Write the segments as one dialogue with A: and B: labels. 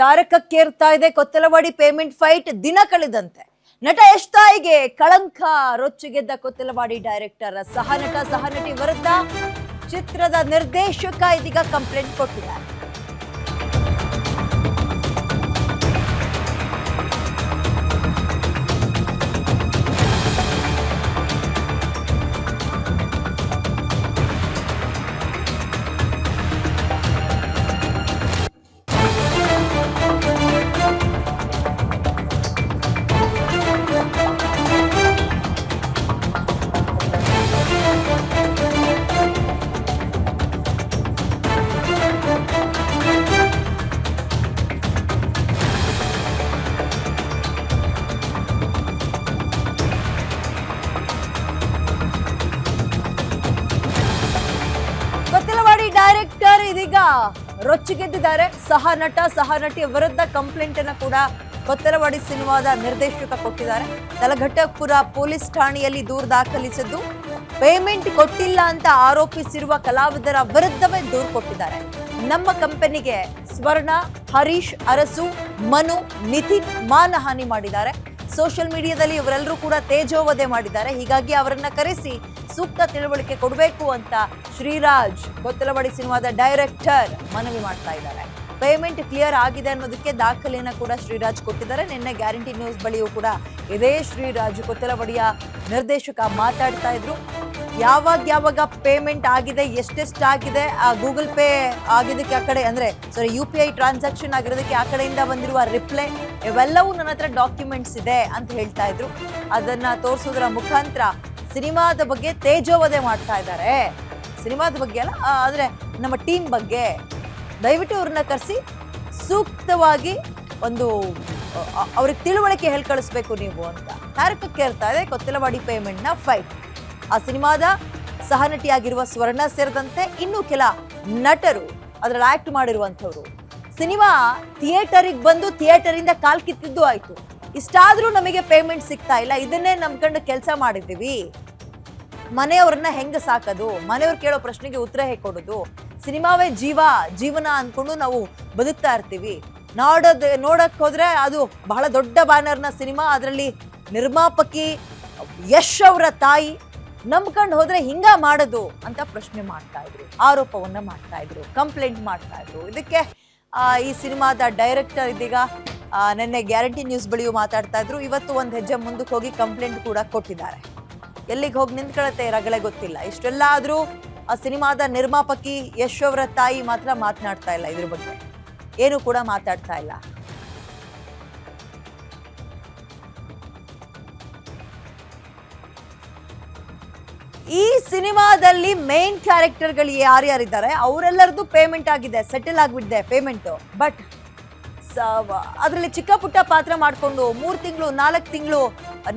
A: ತಾರಕಕ್ಕೇರ್ತಾ ಇದೆ Kothalavadi payment fight ದಿನ ಕಳೆದಂತೆ. ನಟ ಯಶ್ ತಾಯಿಗೆ ಕಳಂಕ ರೊಚ್ಚಿಗೆದ್ದ ಕೊತ್ತಲವಾಡಿ ಡೈರೆಕ್ಟರ್ ಸಹ ನಟ, ಸಹ ನಟಿ ವಿರುದ್ಧ ಚಿತ್ರದ ನಿರ್ದೇಶಕ ಇದೀಗ ಕಂಪ್ಲೇಂಟ್ ಕೊಟ್ಟಿದ್ದಾರೆ. ಡೈರೆಕ್ಟರ್ ಇದೀಗ. ರೊಚ್ಚಿಗೆದ್ದಿದ್ದಾರೆ ಸಹ ನಟ, ಸಹ ನಟಿಯ ವಿರುದ್ಧ ಕಂಪ್ಲೇಂಟ್ ಅನ್ನ ಕೂಡ ಕೊತ್ತರವಾಡಿ ಸಿನಿಮಾದ ನಿರ್ದೇಶಕ ಕೊಟ್ಟಿದ್ದಾರೆ. ತಲಘಟ್ಟಪುರ ಪೊಲೀಸ್ ಠಾಣೆಯಲ್ಲಿ ದೂರು ದಾಖಲಿಸಿದ್ದು ಪೇಮೆಂಟ್ ಕೊಟ್ಟಿಲ್ಲ ಅಂತ ಆರೋಪಿಸಿರುವ ಕಲಾವಿದರ ವಿರುದ್ಧವೇ ದೂರು ಕೊಟ್ಟಿದ್ದಾರೆ. ನಮ್ಮ ಕಂಪನಿಗೆ ಸ್ವರ್ಣ, ಹರೀಶ್, ಅರಸು, ಮನು, ನಿತಿನ್ ಮಾನಹಾನಿ ಮಾಡಿದ್ದಾರೆ. ಸೋಷಿಯಲ್ ಮೀಡಿಯಾದಲ್ಲಿ ಇವರೆಲ್ಲರೂ ಕೂಡ ತೇಜೋವಧೆ ಮಾಡಿದ್ದಾರೆ. ಹೀಗಾಗಿ ಅವರನ್ನ ಕರೆಸಿ ಸೂಕ್ತ ತಿಳುವಳಿಕೆ ಕೊಡಬೇಕು ಅಂತ ಶ್ರೀರಾಜ್ ಕೊತ್ತಲವಾಡಿ ಸಿನಿಮಾದ ಡೈರೆಕ್ಟರ್ ಮನವಿ ಮಾಡ್ತಾ ಇದ್ದಾರೆ. ಪೇಮೆಂಟ್ ಕ್ಲಿಯರ್ ಆಗಿದೆ ಅನ್ನೋದಕ್ಕೆ ದಾಖಲೆಯನ್ನು ಕೂಡ ಶ್ರೀರಾಜ್ ಕೊಟ್ಟಿದ್ದಾರೆ. ನಿನ್ನೆ ಗ್ಯಾರಂಟಿ ನ್ಯೂಸ್ ಬಳಿಯೂ ಕೂಡ ಇದೇ ಶ್ರೀರಾಜ್ ಕೊತ್ತಲವಾಡಿಯ ನಿರ್ದೇಶಕ ಮಾತಾಡ್ತಾ ಇದ್ರು. ಯಾವಾಗ ಯಾವಾಗ ಪೇಮೆಂಟ್ ಆಗಿದೆ, ಎಷ್ಟೆಷ್ಟು ಆಗಿದೆ, ಆ ಗೂಗಲ್ ಪೇ ಆಗಿದ್ದಕ್ಕೆ ಆ ಕಡೆ ಅಂದ್ರೆ sorry U P I transaction ಆಗಿರೋದಕ್ಕೆ ಆ ಕಡೆಯಿಂದ ಬಂದಿರುವ ರಿಪ್ಲೈ ಇವೆಲ್ಲವೂ ನನ್ನ ಹತ್ರ ಡಾಕ್ಯುಮೆಂಟ್ಸ್ ಇದೆ ಅಂತ ಹೇಳ್ತಾ ಇದ್ರು. ಅದನ್ನ ತೋರಿಸೋದ್ರ ಮುಖಾಂತರ ಸಿನಿಮಾದ ಬಗ್ಗೆ ತೇಜೋವಧೆ ಮಾಡ್ತಾ ಇದ್ದಾರೆ. ಸಿನಿಮಾದ ಬಗ್ಗೆ ಅಲ್ಲ ಆದರೆ ನಮ್ಮ ಟೀಮ್ ಬಗ್ಗೆ ದಯವಿಟ್ಟು ಅವ್ರನ್ನ ಕರೆಸಿ ಸೂಕ್ತವಾಗಿ ಒಂದು ಅವ್ರಿಗೆ ತಿಳುವಳಿಕೆ ಹೇಳಿ ಕಳಿಸ್ಬೇಕು ನೀವು ಅಂತ. ತಾರಕಕ್ಕೆ ಇರ್ತಾ ಇದೆ, ಕೊತ್ತಲವಾಡಿ ಪೇಮೆಂಟ್ನ ಫೈಟ್ ಆ ಸಿನಿಮಾದ ಸಹನಟಿಯಾಗಿರುವ ಸ್ವರ್ಣ ಸೇರಿದಂತೆ ಇನ್ನೂ ಕೆಲ ನಟರು ಅದರಲ್ಲಿ ಆ್ಯಕ್ಟ್ ಮಾಡಿರುವಂಥವ್ರು. ಸಿನಿಮಾ ಥಿಯೇಟರಿಗೆ ಬಂದು ಥಿಯೇಟರಿಂದ ಕಾಲ್ ಕಿತ್ತಿದ್ದು ಆಯ್ತು. ಇಷ್ಟಾದರೂ ನಮಗೆ ಪೇಮೆಂಟ್ ಸಿಗ್ತಾ ಇಲ್ಲ. ಇದನ್ನೇ ನಂಬ್ಕೊಂಡು ಕೆಲಸ ಮಾಡಿದ್ದೀವಿ. ಮನೆಯವ್ರನ್ನ ಹೆಂಗ ಸಾಕೋದು? ಮನೆಯವ್ರು ಕೇಳೋ ಪ್ರಶ್ನೆಗೆ ಉತ್ತರ ಹೇಗೆ ಕೊಡೋದು? ಸಿನಿಮಾವೇ ಜೀವ, ಜೀವನ ಅಂದ್ಕೊಂಡು ನಾವು ಬದುಕ್ತಾ ಇರ್ತೀವಿ. ನೋಡೋದ್, ನೋಡಕ್ ಹೋದ್ರೆ ಅದು ಬಹಳ ದೊಡ್ಡ ಬ್ಯಾನರ್ನ ಸಿನಿಮಾ. ಅದರಲ್ಲಿ ನಿರ್ಮಾಪಕಿ ಯಶ್ ಅವರ ತಾಯಿ ನಂಬ್ಕೊಂಡು ಹೋದ್ರೆ ಹಿಂಗ ಮಾಡೋದು ಅಂತ ಪ್ರಶ್ನೆ ಮಾಡ್ತಾ ಇದ್ರು. ಆರೋಪವನ್ನ ಮಾಡ್ತಾ ಇದ್ರು, ಕಂಪ್ಲೇಂಟ್ ಮಾಡ್ತಾ ಇದ್ರು. ಇದಕ್ಕೆ ಈ ಸಿನಿಮಾದ ಡೈರೆಕ್ಟರ್ ಇದೀಗ ನಿನ್ನೆ ಗ್ಯಾರಂಟಿ ನ್ಯೂಸ್ ಬಳಿಯೂ ಮಾತಾಡ್ತಾ ಇದ್ರು. ಇವತ್ತು ಒಂದು ಹೆಜ್ಜೆ ಮುಂದಕ್ಕೆ ಹೋಗಿ ಕಂಪ್ಲೇಂಟ್ ಕೂಡ ಕೊಟ್ಟಿದ್ದಾರೆ. ಎಲ್ಲಿಗೆ ಹೋಗಿ ನಿಂತ್ಕೊಳ್ಳುತ್ತೆ ರಗಳೆ ಗೊತ್ತಿಲ್ಲ. ಇಷ್ಟೆಲ್ಲ ಆದ್ರೂ ಆ ಸಿನಿಮಾದ ನಿರ್ಮಾಪಕಿ ಯಶ್ ಅವರ ತಾಯಿ ಮಾತ್ರ ಮಾತನಾಡ್ತಾ ಇಲ್ಲ ಇದ್ರ ಬಗ್ಗೆ. ಏನು ಕೂಡ ಮಾತಾಡ್ತಾ ಇಲ್ಲ. ಈ ಸಿನಿಮಾದಲ್ಲಿ ಮೇನ್ ಕ್ಯಾರೆಕ್ಟರ್ಗಳು ಯಾರ್ಯಾರಿದ್ದಾರೆ? ಅವರೆಲ್ಲರದು ಪೇಮೆಂಟ್ ಆಗಿದೆ. ಸೆಟಲ್ ಆಗಿಬಿಟ್ಟಿದೆ ಪೇಮೆಂಟ್ ಬಟ್ ಅದರಲ್ಲಿ ಚಿಕ್ಕ ಪುಟ್ಟ ಪಾತ್ರ ಮಾಡಿಕೊಂಡು ಮೂರು ತಿಂಗಳು, ನಾಲ್ಕು ತಿಂಗಳು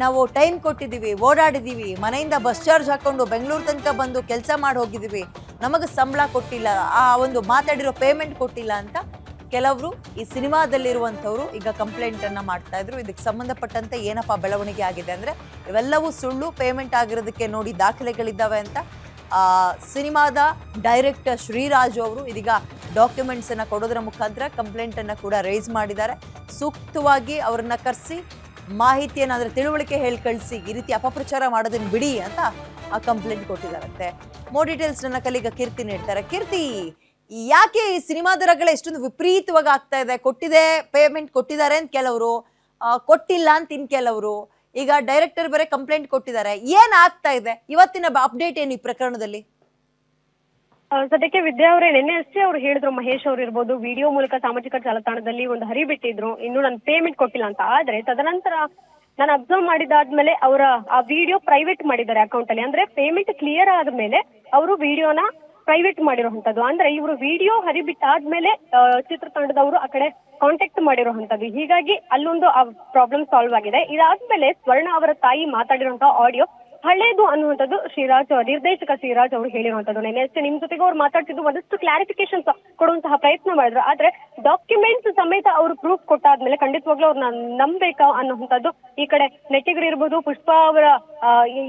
A: ನಾವು ಟೈಮ್ ಕೊಟ್ಟಿದ್ದೀವಿ, ಓಡಾಡಿದ್ದೀವಿ, ಮನೆಯಿಂದ ಬಸ್ ಚಾರ್ಜ್ ಹಾಕೊಂಡು ಬೆಂಗಳೂರು ತನಕ ಬಂದು ಕೆಲಸ ಮಾಡಿ ಹೋಗಿದ್ದೀವಿ, ನಮಗೆ ಸಂಬಳ ಕೊಟ್ಟಿಲ್ಲ, ಆ ಒಂದು ಮಾತಾಡಿರೋ ಪೇಮೆಂಟ್ ಕೊಟ್ಟಿಲ್ಲ ಅಂತ ಕೆಲವರು ಈ ಸಿನಿಮಾದಲ್ಲಿರುವಂಥವ್ರು ಈಗ ಕಂಪ್ಲೇಂಟನ್ನು ಮಾಡ್ತಾ ಇದ್ರು. ಇದಕ್ಕೆ ಸಂಬಂಧಪಟ್ಟಂತೆ ಏನಪ್ಪ ಬೆಳವಣಿಗೆ ಆಗಿದೆ ಅಂದರೆ, ಇವೆಲ್ಲವೂ ಸುಳ್ಳು ಪೇಮೆಂಟ್ ಆಗಿರೋದಕ್ಕೆ ನೋಡಿ ದಾಖಲೆಗಳಿದ್ದಾವೆ ಅಂತ ಸಿನಿಮಾದ ಡೈರೆಕ್ಟರ್ ಶ್ರೀರಾಜ್ ಅವರು ಇದೀಗ ಡಾಕ್ಯುಮೆಂಟ್ಸನ್ನು ಕೊಡೋದ್ರ ಮುಖಾಂತರ ಕಂಪ್ಲೇಂಟನ್ನು ಕೂಡ ರೈಸ್ ಮಾಡಿದ್ದಾರೆ. ಸೂಕ್ತವಾಗಿ ಅವರನ್ನು ಕರೆಸಿ ಮಾಹಿತಿಯನ್ನ, ಅಂದರೆ ತಿಳುವಳಿಕೆ ಹೇಳಿ ಕಳಿಸಿ ಈ ರೀತಿ ಅಪಪ್ರಚಾರ ಮಾಡೋದನ್ನು ಬಿಡಿ ಅಂತ ಆ ಕಂಪ್ಲೇಂಟ್ ಕೊಟ್ಟಿದ್ದಾರಂತೆ. ಮೋ ಡೀಟೇಲ್ಸ್ ನನ್ನ ಕಲಿಗ ಕೀರ್ತಿ ನೀಡ್ತಾರೆ. ಕೀರ್ತಿ, ಯಾಕೆ ಈ ಸಿನಿಮಾ ದರಗಳ ಎಷ್ಟೊಂದು ವಿಪರೀತವಾಗಿ ಆಗ್ತಾ ಇದೆ? ಕೊಟ್ಟಿದೆ ಪೇಮೆಂಟ್ ಕೊಟ್ಟಿದ್ದಾರೆ ಅಂತ ಕೆಲವರು. ಕೊಟ್ಟಿಲ್ಲ ಅಂತ ಇನ್ ಕೆಲವರು. ಈಗ ಡೈರೆಕ್ಟರ್ ಬೇರೆ ಕಂಪ್ಲೇಂಟ್ ಕೊಟ್ಟಿದ್ದಾರೆ. ಏನ್ ಆಗ್ತಾ ಇದೆ? ಇವತ್ತಿನ ಅಪ್ಡೇಟ್ ಏನು ಈ ಪ್ರಕರಣದಲ್ಲಿ?
B: ಸದ್ಯಕ್ಕೆ ವಿದ್ಯಾ ಅವರೇ, ನಿನ್ನೆ ಅಷ್ಟೇ ಅವ್ರು ಹೇಳಿದ್ರು, ಮಹೇಶ್ ಅವ್ರು ಇರ್ಬೋದು, ವಿಡಿಯೋ ಮೂಲಕ ಸಾಮಾಜಿಕ ಜಾಲತಾಣದಲ್ಲಿ ಒಂದು ಹರಿಬಿಟ್ಟಿದ್ರು ಇನ್ನು ನಾನು ಪೇಮೆಂಟ್ ಕೊಟ್ಟಿಲ್ಲ ಅಂತ. ಆದ್ರೆ ತದನಂತರ ನಾನು ಅಬ್ಸರ್ವ್ ಮಾಡಿದಾದ್ಮೇಲೆ ಅವರ ಆ ವಿಡಿಯೋ ಪ್ರೈವೇಟ್ ಮಾಡಿದ್ದಾರೆ ಅಕೌಂಟ್ ಅಲ್ಲಿ. ಅಂದ್ರೆ ಪೇಮೆಂಟ್ ಕ್ಲಿಯರ್ ಆದ್ಮೇಲೆ ಅವರು ವಿಡಿಯೋನ ಪ್ರೈವೇಟ್ ಮಾಡಿರುವಂತದ್ದು ಅಂದ್ರೆ ಇವರು ವಿಡಿಯೋ ಹರಿಬಿಟ್ಟಾದ್ಮೇಲೆ ಬಿಟ್ಟಾದ್ಮೇಲೆ ಚಿತ್ರತಂಡದವರು ಆ ಕಡೆ ಕಾಂಟ್ಯಾಕ್ಟ್ ಮಾಡಿರುವಂತದ್ದು ಹೀಗಾಗಿ ಅಲ್ಲೊಂದು ಆ ಪ್ರಾಬ್ಲಮ್ ಸಾಲ್ವ್ ಆಗಿದೆ. ಇದಾದ್ಮೇಲೆ ಸ್ವರ್ಣ ಅವರ ತಾಯಿ ಮಾತಾಡಿರುವಂತಹ ಆಡಿಯೋ ಹಳೇದು ಅನ್ನುವಂಥದ್ದು ಶ್ರೀರಾಜ್ ನಿರ್ದೇಶಕ ಶ್ರೀರಾಜ್ ಅವರು ಹೇಳಿರುವಂಥದ್ದು ನೆನೆ ಅಷ್ಟೇ, ನಿಮ್ ಜೊತೆಗೆ ಅವ್ರು ಮಾತಾಡ್ತಿದ್ದು ಒಂದಷ್ಟು ಕ್ಲಾರಿಫಿಕೇಶನ್ ಕೊಡುವಂತಹ ಪ್ರಯತ್ನ ಮಾಡಿದ್ರು. ಆದ್ರೆ ಡಾಕ್ಯುಮೆಂಟ್ಸ್ ಸಮೇತ ಅವರು ಪ್ರೂಫ್ ಕೊಟ್ಟಾದ್ಮೇಲೆ ಖಂಡಿತವಾಗ್ಲೂ ಅವ್ರನ್ನ ನಂಬೇಕಾ ಅನ್ನುವಂಥದ್ದು ಈ ಕಡೆ ನೆಟ್ಟಿಗರು ಇರ್ಬೋದು, ಪುಷ್ಪ ಅವರ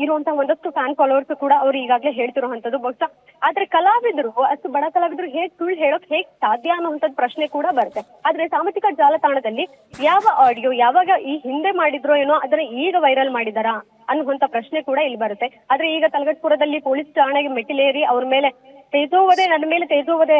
B: ಇರುವಂತಹ ಒಂದಷ್ಟು ಫ್ಯಾನ್ ಫಾಲೋವರ್ಸ್ ಕೂಡ ಅವರು ಈಗಾಗಲೇ ಹೇಳ್ತಿರುವಂತದ್ದು ಬಹುಶಃ. ಆದ್ರೆ ಕಲಾವಿದರು, ಅಷ್ಟು ಬಡ ಕಲಾವಿದರು ಹೇಗ್ ಸುಳ್ಳು ಹೇಳೋಕ್ ಹೇಗ್ ಸಾಧ್ಯ ಅನ್ನುವಂಥದ್ದು ಪ್ರಶ್ನೆ ಕೂಡ ಬರುತ್ತೆ. ಆದ್ರೆ ಸಾಮಾಜಿಕ ಜಾಲತಾಣದಲ್ಲಿ ಯಾವ ಆಡಿಯೋ ಯಾವಾಗ ಈ ಹಿಂದೆ ಮಾಡಿದ್ರೋ ಏನೋ ಅದನ್ನ ಈಗ ವೈರಲ್ ಮಾಡಿದಾರಾ? ಅನ್ನುವಂತ ಪ್ರಶ್ನೆ ಕೂಡ ಇಲ್ಲಿ ಬರುತ್ತೆ. ಆದ್ರೆ ಈಗ ತಲಗಟ್ಪುರದಲ್ಲಿ ಪೊಲೀಸ್ ಠಾಣೆಗೆ ಮೆಟ್ಟಿಲೇರಿ ಅವ್ರ ಮೇಲೆ ತೇಜೋವದೆ ನನ್ನ ಮೇಲೆ ತೇಜೋವದೆ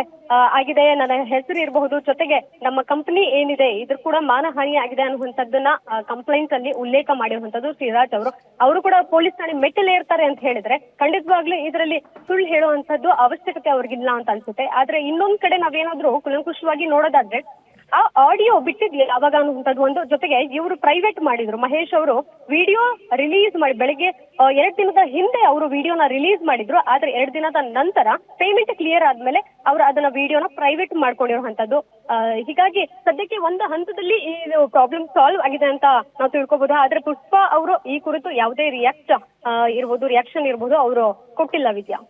B: ಆಗಿದೆ, ನನ್ನ ಹೆಸರು ಇರಬಹುದು, ಜೊತೆಗೆ ನಮ್ಮ ಕಂಪನಿ ಏನಿದೆ, ಇದ್ರ ಕೂಡ ಮಾನಹಾನಿ ಆಗಿದೆ ಅನ್ನುವಂಥದ್ದನ್ನ ಕಂಪ್ಲೇಂಟ್ ಅಲ್ಲಿ ಉಲ್ಲೇಖ ಮಾಡಿರುವಂತದ್ದು ಶ್ರೀರಾಜ್ ಅವರು. ಅವರು ಕೂಡ ಪೊಲೀಸ್ ಠಾಣೆ ಮೆಟ್ಟಿಲೇರ್ತಾರೆ ಅಂತ ಹೇಳಿದ್ರೆ, ಖಂಡಿತವಾಗ್ಲೂ ಇದರಲ್ಲಿ ಸುಳ್ಳು ಹೇಳುವಂತದ್ದು ಅವಶ್ಯಕತೆ ಅವ್ರಿಗಿಲ್ಲ ಅಂತ ಅನ್ಸುತ್ತೆ. ಆದ್ರೆ ಇನ್ನೊಂದ್ ಕಡೆ ನಾವೇನಾದ್ರೂ ಕುಲಂಕುಷವಾಗಿ ನೋಡೋದಾದ್ರೆ ಆ ಆಡಿಯೋ ಬಿಟ್ಟಿದ್ಲಿ ಅವಾಗ ಅನ್ನುವಂಥದ್ದು ಒಂದು ಜೊತೆಗೆ ಇವರು ಪ್ರೈವೇಟ್ ಮಾಡಿದ್ರು. ಮಹೇಶ್ ಅವರು ವಿಡಿಯೋ ರಿಲೀಸ್ ಮಾಡಿ, ಬೆಳಿಗ್ಗೆ ಎರಡು ದಿನದ ಹಿಂದೆ ಅವರು ವಿಡಿಯೋನ ರಿಲೀಸ್ ಮಾಡಿದ್ರು. ಆದ್ರೆ ಎರಡು ದಿನದ ನಂತರ ಪೇಮೆಂಟ್ ಕ್ಲಿಯರ್ ಆದ್ಮೇಲೆ ಅವರು ಅದನ್ನ ವಿಡಿಯೋನ ಪ್ರೈವೇಟ್ ಮಾಡ್ಕೊಂಡಿರುವಂತದ್ದು ಹೀಗಾಗಿ ಸದ್ಯಕ್ಕೆ ಒಂದು ಹಂತದಲ್ಲಿ ಈ ಪ್ರಾಬ್ಲಮ್ ಸಾಲ್ವ್ ಆಗಿದೆ ಅಂತ ನಾವು ತಿಳ್ಕೊಬಹುದು ಆದ್ರೆ ಪುಷ್ಪ ಅವರು ಈ ಕುರಿತು ಯಾವುದೇ ರಿಯಾಕ್ಟ್ ಇರ್ಬೋದು ರಿಯಾಕ್ಷನ್ ಇರ್ಬೋದು, ಅವರು ಕೊಟ್ಟಿಲ್ಲ ವಿದ್ಯಾ.